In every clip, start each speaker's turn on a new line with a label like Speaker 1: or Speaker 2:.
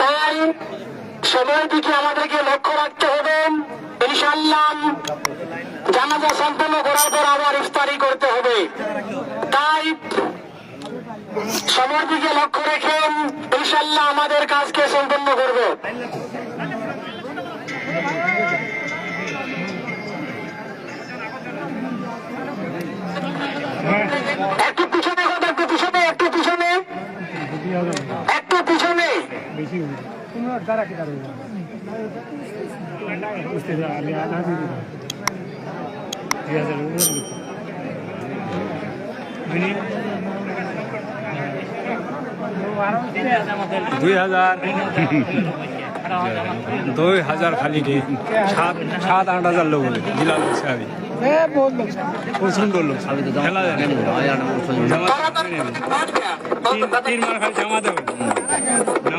Speaker 1: তাই সময়ের দিকে আমাদেরকে লক্ষ্য রাখতে হবে। ইনশাল্লাহ জানাজা সম্পন্ন করার পর আবার ইফতারি করতে হবে। তাই সময়ের দিকে লক্ষ্য রেখে ইনশাল্লাহ আমাদের কাজকে সম্পন্ন করবে। একটু পিছনে হোক, একটু পিছনে একটু পিছনে। একটু পিছনে।
Speaker 2: দুই হাজার। দুই হাজার খালি রে সাত সাত, আট হাজার লোক হলে। বিলাল সাহাবি প্রচণ্ড লোক। খেলা। তিন মার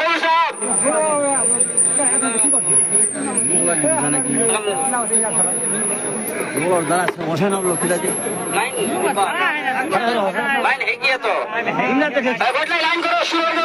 Speaker 1: হরি সাহেব এই বদলাই লাইন করো শুরু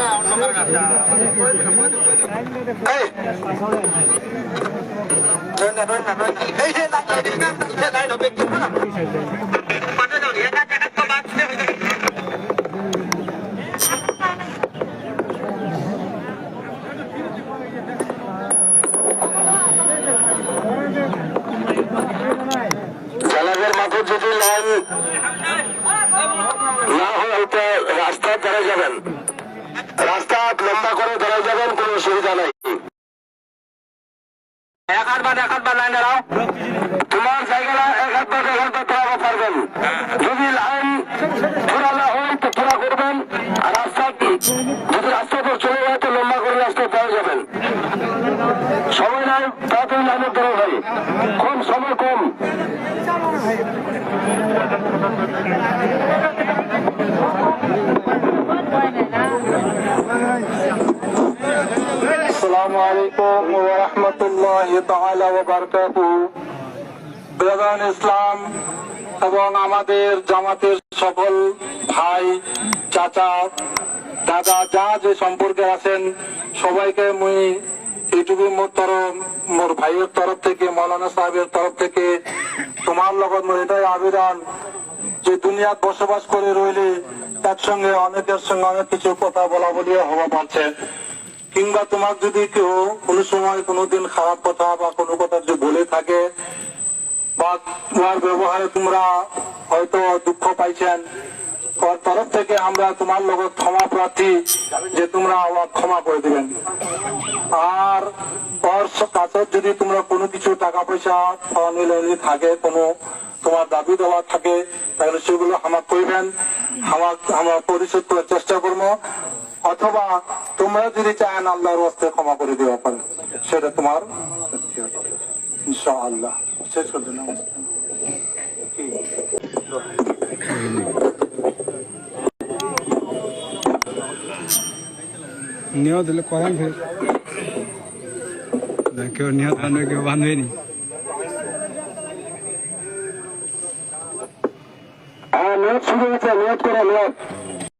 Speaker 1: যদি লাইন না হয় রাস্তায় দাঁড়ায় যাবেন। লম্বা করে দাঁড়ায় যাবেন, কোনো অসুবিধা নাই। এক এক তোমার পারবেন। যদি লাইন করবেন। আর যদি রাস্তা চলে যায়, তো লম্বা করে রাস্তা দাঁড়িয়ে যাবেন। সময় কম সময় কম। এবং আমাদের জামাতের সকল ভাই, চাচা, দাদা, যা যে সম্পর্কে আছেন, সবাইকে মুই মোর তরফ, মোর ভাইয়ের তরফ থেকে, মৌলানা সাহেবের তরফ থেকে, তোমার লগত মোর এটাই আবেদন যে দুনিয়া বসবাস করে রইলে তার সঙ্গে অনেকের সঙ্গে অনেক কিছু কথা বলা বলিও হওয়া পারছে কিংবা তোমার যদি কেউ কোনো সময় কোনোদিন খারাপ কথা বা কোনো কথা যদি বলে থাকে, বা তোমার ব্যবহারে তোমরা হয়তো দুঃখ পাইছেন তরফ থেকে আমরা তোমার লগত ক্ষমা প্রার্থী যে তোমরা আমার ক্ষমা করে দিবেন। আর যদি তোমরা কোনো কিছু টাকা পয়সা থাকে, কোনো তোমার দাবি দেওয়া থাকে, তাহলে সেগুলো আমার আমার, আমরা পরিশোধ করার চেষ্টা করব। অথবা তোমরা যদি চান আল্লাহর হস্তে ক্ষমা করে দেওয়া পারে, সেটা তোমার ইনশাআল্লাহ। শেষ করে দিন
Speaker 2: হলে করেন ফের। কেউ নিহত হন, কেউ বাঁধবেনি
Speaker 3: হ্যাঁ নিয়োগ শুরু হয়েছে, নিয়ত করে নিয়োগ